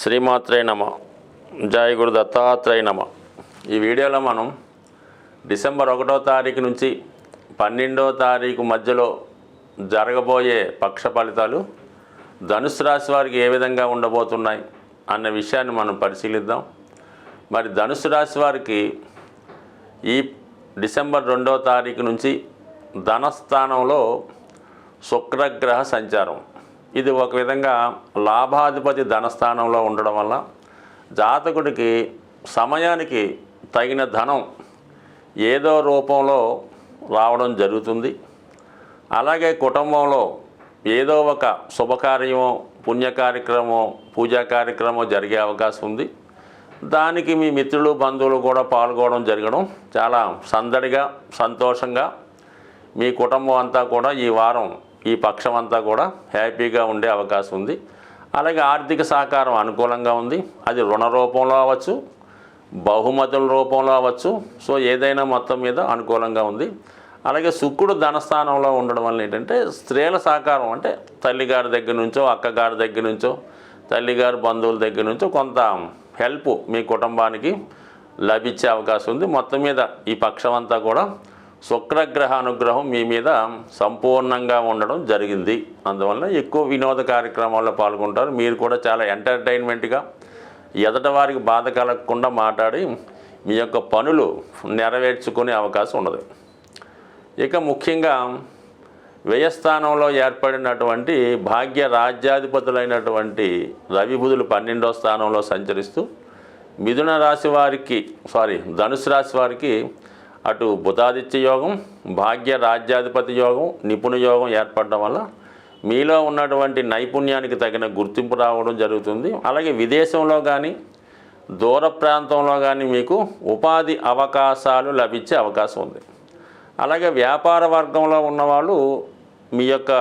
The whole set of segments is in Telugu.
శ్రీమాత్రే నమ. జయ గురు దత్తాత్రేయ నమ. ఈ వీడియోలో మనం డిసెంబర్ ఒకటో తారీఖు నుంచి పన్నెండో తారీఖు మధ్యలో జరగబోయే పక్ష ఫలితాలు ధనుసు రాశి వారికి ఏ విధంగా ఉండబోతున్నాయి అన్న విషయాన్ని మనం పరిశీలిద్దాం. మరి ధనుసు రాశి వారికి ఈ డిసెంబర్ రెండో తారీఖు నుంచి ధనస్థానంలో శుక్రగ్రహ సంచారం. ఇది ఒక విధంగా లాభాధిపతి ధనస్థానంలో ఉండడం వల్ల జాతకుడికి సమయానికి తగిన ధనం ఏదో రూపంలో రావడం జరుగుతుంది. అలాగే కుటుంబంలో ఏదో ఒక శుభకార్యమో పుణ్య కార్యక్రమం పూజా కార్యక్రమం జరిగే అవకాశం ఉంది. దానికి మీ మిత్రులు బంధువులు కూడా పాల్గొనడం జరగడం చాలా సందడిగా సంతోషంగా మీ కుటుంబం అంతా కూడా ఈ వారం ఈ పక్షం అంతా కూడా హ్యాపీగా ఉండే అవకాశం ఉంది. అలాగే ఆర్థిక సహకారం అనుకూలంగా ఉంది. అది రుణ రూపంలో అవ్వచ్చు బహుమతుల రూపంలో అవ్వచ్చు. సో ఏదైనా మొత్తం మీద అనుకూలంగా ఉంది. అలాగే శుక్రుడు ధనస్థానంలో ఉండడం వల్ల ఏంటంటే స్త్రీల సహకారం అంటే తల్లిగారి దగ్గర నుంచో అక్కగారి దగ్గర నుంచో తల్లిగారి బంధువుల దగ్గర నుంచో కొంత హెల్ప్ మీ కుటుంబానికి లభించే అవకాశం ఉంది. మొత్తం మీద ఈ పక్షం అంతా కూడా శుక్రగ్రహ అనుగ్రహం మీ మీద సంపూర్ణంగా ఉండడం జరిగింది. అందువల్ల ఎక్కువ వినోద కార్యక్రమాల్లో పాల్గొంటారు. మీరు కూడా చాలా ఎంటర్టైన్మెంట్గా ఎదట వారికి బాధ కలగకుండా మాట్లాడి మీ యొక్క పనులు నెరవేర్చుకునే అవకాశం ఉండదు ఇక ముఖ్యంగా వ్యయస్థానంలో ఏర్పడినటువంటి భాగ్య రాజ్యాధిపతులైనటువంటి రవి బుధులు పన్నెండో స్థానంలో సంచరిస్తూ మిథున రాశి వారికి సారీ ధనుసు రాశి వారికి అటు బుధాదిత్య యోగం భాగ్య రాజ్యాధిపతి యోగం నిపుణ యోగం ఏర్పడడం వల్ల మీలో ఉన్నటువంటి నైపుణ్యానికి తగిన గుర్తింపు రావడం జరుగుతుంది. అలాగే విదేశంలో కానీ దూర ప్రాంతంలో కానీ మీకు ఉపాధి అవకాశాలు లభించే అవకాశం ఉంది. అలాగే వ్యాపార వర్గంలో ఉన్నవాళ్ళు మీ యొక్క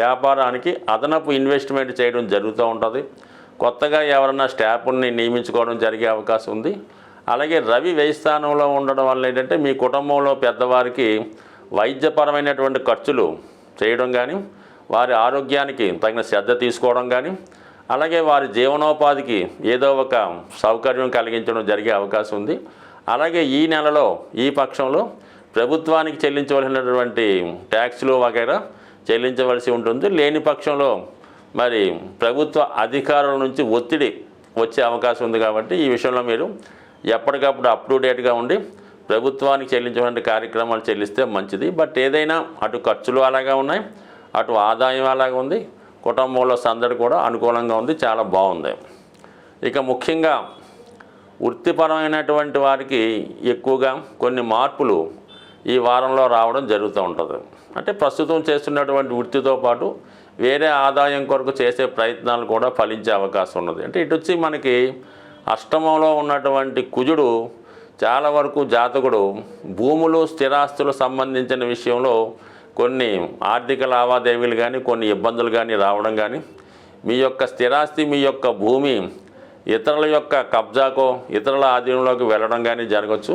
వ్యాపారానికి అదనపు ఇన్వెస్ట్మెంట్ చేయడం జరుగుతూ ఉంటుంది. కొత్తగా ఎవరన్నా స్టాఫ్ని నియమించుకోవడం జరిగే అవకాశం ఉంది. అలాగే రవి వ్యయస్థానంలో ఉండడం వల్ల ఏంటంటే మీ కుటుంబంలో పెద్దవారికి వైద్యపరమైనటువంటి ఖర్చులు చేయడం కానీ వారి ఆరోగ్యానికి తగిన శ్రద్ధ తీసుకోవడం కానీ అలాగే వారి జీవనోపాధికి ఏదో ఒక సౌకర్యం కలిగించడం జరిగే అవకాశం ఉంది. అలాగే ఈ నెలలో ఈ పక్షంలో ప్రభుత్వానికి చెల్లించవలసినటువంటి ట్యాక్స్లు వగైరా చెల్లించవలసి ఉంటుంది. లేని పక్షంలో మరి ప్రభుత్వ అధికారుల నుంచి ఒత్తిడి వచ్చే అవకాశం ఉంది కాబట్టి ఈ విషయంలో మీరు ఎప్పటికప్పుడు అప్ టు డేట్గా ఉండి ప్రభుత్వానికి చెల్లించడానికి కార్యక్రమాలు చెల్లిస్తే మంచిది. బట్ ఏదైనా అటు ఖర్చులు అలాగా ఉన్నాయి అటు ఆదాయం అలాగా ఉంది కుటుంబంలో సందడి కూడా అనుకూలంగా ఉంది చాలా బాగుంది. ఇక ముఖ్యంగా వృత్తిపరమైనటువంటి వారికి ఎక్కువగా కొన్ని మార్పులు ఈ వారంలో రావడం జరుగుతూ ఉంటుంది. అంటే ప్రస్తుతం చేస్తున్నటువంటి వృత్తితో పాటు వేరే ఆదాయం కొరకు చేసే ప్రయత్నాలు కూడా ఫలించే అవకాశం ఉన్నది. అంటే ఇటు వచ్చి మనకి అష్టమంలో ఉన్నటువంటి కుజుడు చాలా వరకు జాతకుడు. భూములు స్థిరాస్తులు సంబంధించిన విషయంలో కొన్ని ఆర్థిక లావాదేవీలు కానీ కొన్ని ఇబ్బందులు కానీ రావడం కానీ మీ యొక్క స్థిరాస్తి మీ యొక్క భూమి ఇతరుల యొక్క కబ్జాకో ఇతరుల ఆధీనంలోకి వెళ్ళడం కానీ జరగచ్చు.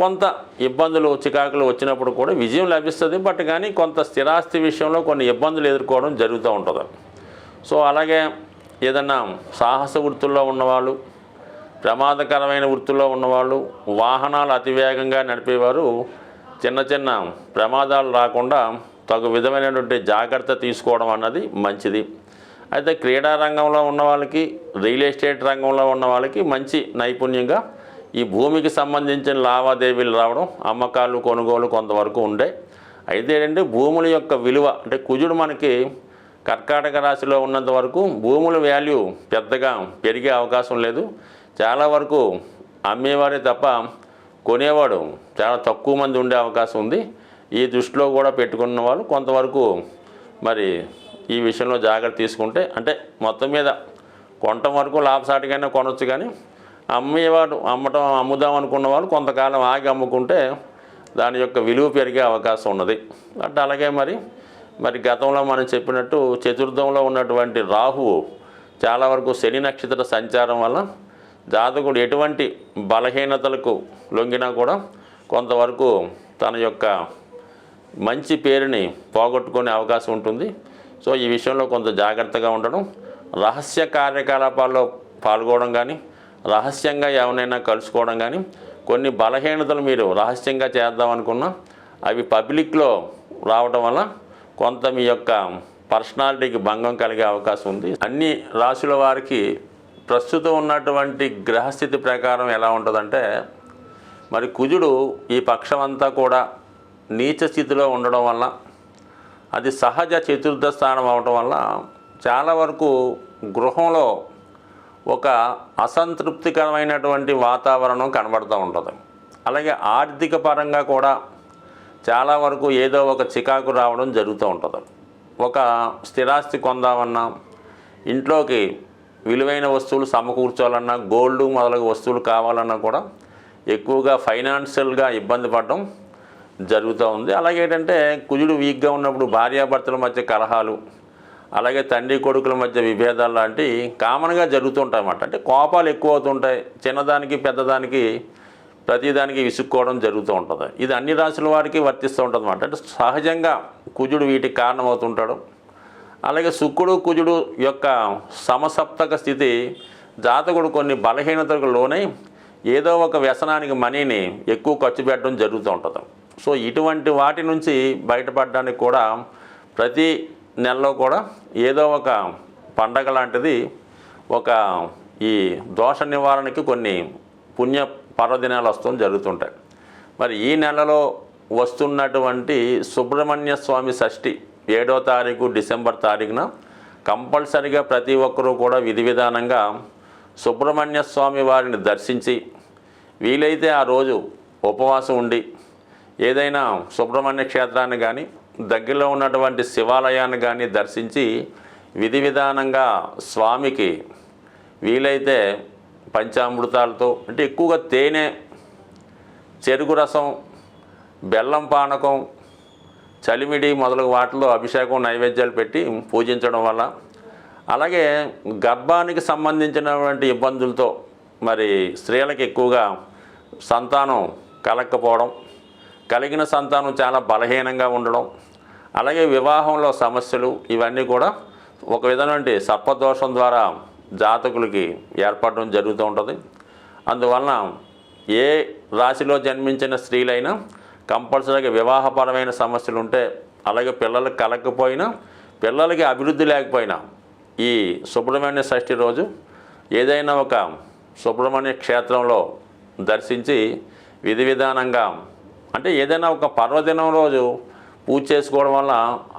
కొంత ఇబ్బందులు చికాకులు వచ్చినప్పుడు కూడా విజయం లభిస్తుంది. బట్ కానీ కొంత స్థిరాస్తి విషయంలో కొన్ని ఇబ్బందులు ఎదుర్కోవడం జరుగుతూ ఉంటుంది. సో అలాగే ఏదన్నా సాహస వృత్తుల్లో ఉన్నవాళ్ళు ప్రమాదకరమైన వృత్తిలో ఉన్నవాళ్ళు వాహనాలు అతివేగంగా నడిపేవారు చిన్న చిన్న ప్రమాదాలు రాకుండా తగు విధమైనటువంటి జాగ్రత్త తీసుకోవడం అన్నది మంచిది. అయితే క్రీడా రంగంలో ఉన్న వాళ్ళకి రియల్ ఎస్టేట్ రంగంలో ఉన్న వాళ్ళకి మంచి నైపుణ్యంగా ఈ భూమికి సంబంధించిన లావాదేవీలు రావడం అమ్మకాలు కొనుగోలు కొంతవరకు ఉండే. అయితే ఏంటంటే భూముల యొక్క విలువ అంటే కుజుడు మనకి కర్కాటక రాశిలో ఉన్నంత వరకు భూముల వాల్యూ పెద్దగా పెరిగే అవకాశం లేదు. చాలా వరకు అమ్మేవారే తప్ప కొనేవాడు చాలా తక్కువ మంది ఉండే అవకాశం ఉంది. ఈ దృష్టిలో కూడా పెట్టుకున్న వాళ్ళు కొంతవరకు మరి ఈ విషయంలో జాగ్రత్త తీసుకుంటే అంటే మొత్తం మీద కొనటం వరకు లాభసాటికైనా కొనవచ్చు కానీ అమ్మేవాడు అమ్మటం అమ్ముదాం అనుకున్న వాళ్ళు కొంతకాలం ఆగి అమ్ముకుంటే దాని యొక్క విలువ పెరిగే అవకాశం ఉన్నది. అంటే అలాగే మరి మరి గతంలో మనం చెప్పినట్టు చతుర్థంలో ఉన్నటువంటి రాహువు చాలా వరకు శని నక్షత్ర సంచారం వల్ల జాతకుడు ఎటువంటి బలహీనతలకు లొంగినా కూడా కొంతవరకు తన యొక్క మంచి పేరుని పోగొట్టుకునే అవకాశం ఉంటుంది. సో ఈ విషయంలో కొంత జాగ్రత్తగా ఉండడం. రహస్య కార్యకలాపాల్లో పాల్గొనడం కానీ రహస్యంగా ఎవరినైనా కలుసుకోవడం కానీ కొన్ని బలహీనతలు మీరు రహస్యంగా చేద్దాం అనుకున్నా అవి పబ్లిక్లో రావడం వల్ల కొంత మీ యొక్క పర్సనాలిటీకి భంగం కలిగే అవకాశం ఉంది. అన్ని రాశుల వారికి ప్రస్తుతం ఉన్నటువంటి గ్రహస్థితి ప్రకారం ఎలా ఉంటుందంటే మరి కుజుడు ఈ పక్షం అంతా కూడా నీచ స్థితిలో ఉండడం వల్ల అది సహజ చతుర్థ స్థానం అవడం వల్ల చాలా వరకు గృహంలో ఒక అసంతృప్తికరమైనటువంటి వాతావరణం కనబడుతూ ఉంటుంది. అలాగే ఆర్థిక పరంగా కూడా చాలా వరకు ఏదో ఒక చికాకు రావడం జరుగుతూ ఉంటుంది. ఒక స్థిరాస్తి కొందామన్నా ఇంట్లోకి విలువైన వస్తువులు సమకూర్చాలన్నా గోల్డ్ మొదలగు వస్తువులు కావాలన్నా కూడా ఎక్కువగా ఫైనాన్షియల్గా ఇబ్బంది పడడం జరుగుతూ ఉంది. అలాగే ఏంటంటే కుజుడు వీక్గా ఉన్నప్పుడు భార్యాభర్తల మధ్య కలహాలు అలాగే తండ్రి కొడుకుల మధ్య విభేదాలు లాంటివి కామన్గా జరుగుతుంటాయన్నమాట అంటే కోపాలు ఎక్కువ అవుతుంటాయి చిన్నదానికి పెద్దదానికి ప్రతిదానికి విసుక్కోవడం జరుగుతూ ఉంటుంది. ఇది అన్ని రాశుల వారికి వర్తిస్తూ ఉంటుంది అన్నమాట అంటే సహజంగా కుజుడు వీటికి కారణమవుతుంటాడు. అలాగే శుక్రుడు కుజుడు యొక్క సమసప్తక స్థితి జాతకుడు కొన్ని బలహీనతలకు లోనై ఏదో ఒక వ్యసనానికి మనీని ఎక్కువ ఖర్చు పెట్టడం జరుగుతూ ఉంటుంది. సో ఇటువంటి వాటి నుంచి బయటపడడానికి కూడా ప్రతి నెలలో కూడా ఏదో ఒక పండగ లాంటిది ఒక ఈ దోష నివారణకి కొన్ని పుణ్య పర్వదినాలు వస్తూ జరుగుతుంటాయి. మరి ఈ నెలలో వస్తున్నటువంటి సుబ్రహ్మణ్య స్వామి షష్ఠి ఏడో తారీఖు డిసెంబర్ తారీఖున కంపల్సరిగా ప్రతి ఒక్కరూ కూడా విధి విధానంగా సుబ్రహ్మణ్య స్వామి వారిని దర్శించి వీలైతే ఆ రోజు ఉపవాసం ఉండి ఏదైనా సుబ్రహ్మణ్య క్షేత్రాన్ని కానీ దగ్గరలో ఉన్నటువంటి శివాలయాన్ని కానీ దర్శించి విధి విధానంగా స్వామికి వీలైతే పంచామృతాలతో అంటే ఎక్కువగా తేనె చెరుకు రసం బెల్లం పానకం చలిమిడి మొదలగు వాటిలో అభిషేకం నైవేద్యాలు పెట్టి పూజించడం వల్ల. అలాగే గర్భానికి సంబంధించినటువంటి ఇబ్బందులతో మరి స్త్రీలకు ఎక్కువగా సంతానం కలగకపోవడం కలిగిన సంతానం చాలా బలహీనంగా ఉండడం అలాగే వివాహంలో సమస్యలు ఇవన్నీ కూడా ఒక విధమైన సర్పదోషం ద్వారా జాతకులకి ఏర్పడడం జరుగుతూ ఉంటుంది. అందువలన ఏ రాశిలో జన్మించిన స్త్రీలైనా కంపల్సరీగా వివాహపరమైన సమస్యలు ఉంటే అలాగే పిల్లలకు కలగకపోయినా పిల్లలకి అభివృద్ధి లేకపోయినా ఈ సుబ్రహ్మణ్య షష్ఠి రోజు ఏదైనా ఒక సుబ్రహ్మణ్య క్షేత్రంలో దర్శించి విధి విధానంగా అంటే ఏదైనా ఒక పర్వదినం రోజు పూజ చేసుకోవడం వల్ల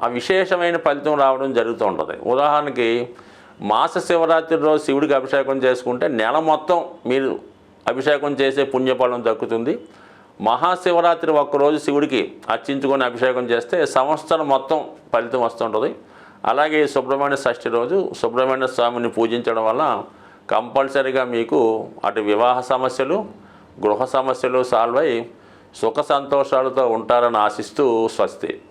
ఆ విశేషమైన ఫలితం రావడం జరుగుతూ ఉంటుంది. ఉదాహరణకి మాస శివరాత్రి రోజు శివుడికి అభిషేకం చేసుకుంటే నెల మొత్తం మీరు అభిషేకం చేసే పుణ్యఫలం దక్కుతుంది. మహాశివరాత్రి ఒక్కరోజు శివుడికి అర్చించుకొని అభిషేకం చేస్తే సంవత్సరం మొత్తం ఫలితం వస్తుంటుంది. అలాగే సుబ్రహ్మణ్య షష్ఠి రోజు సుబ్రహ్మణ్య స్వామిని పూజించడం వల్ల కంపల్సరీగా మీకు అటు వివాహ సమస్యలు గృహ సమస్యలు సాల్వ్ అయి సుఖ సంతోషాలతో ఉంటారని ఆశిస్తూ స్వస్తి.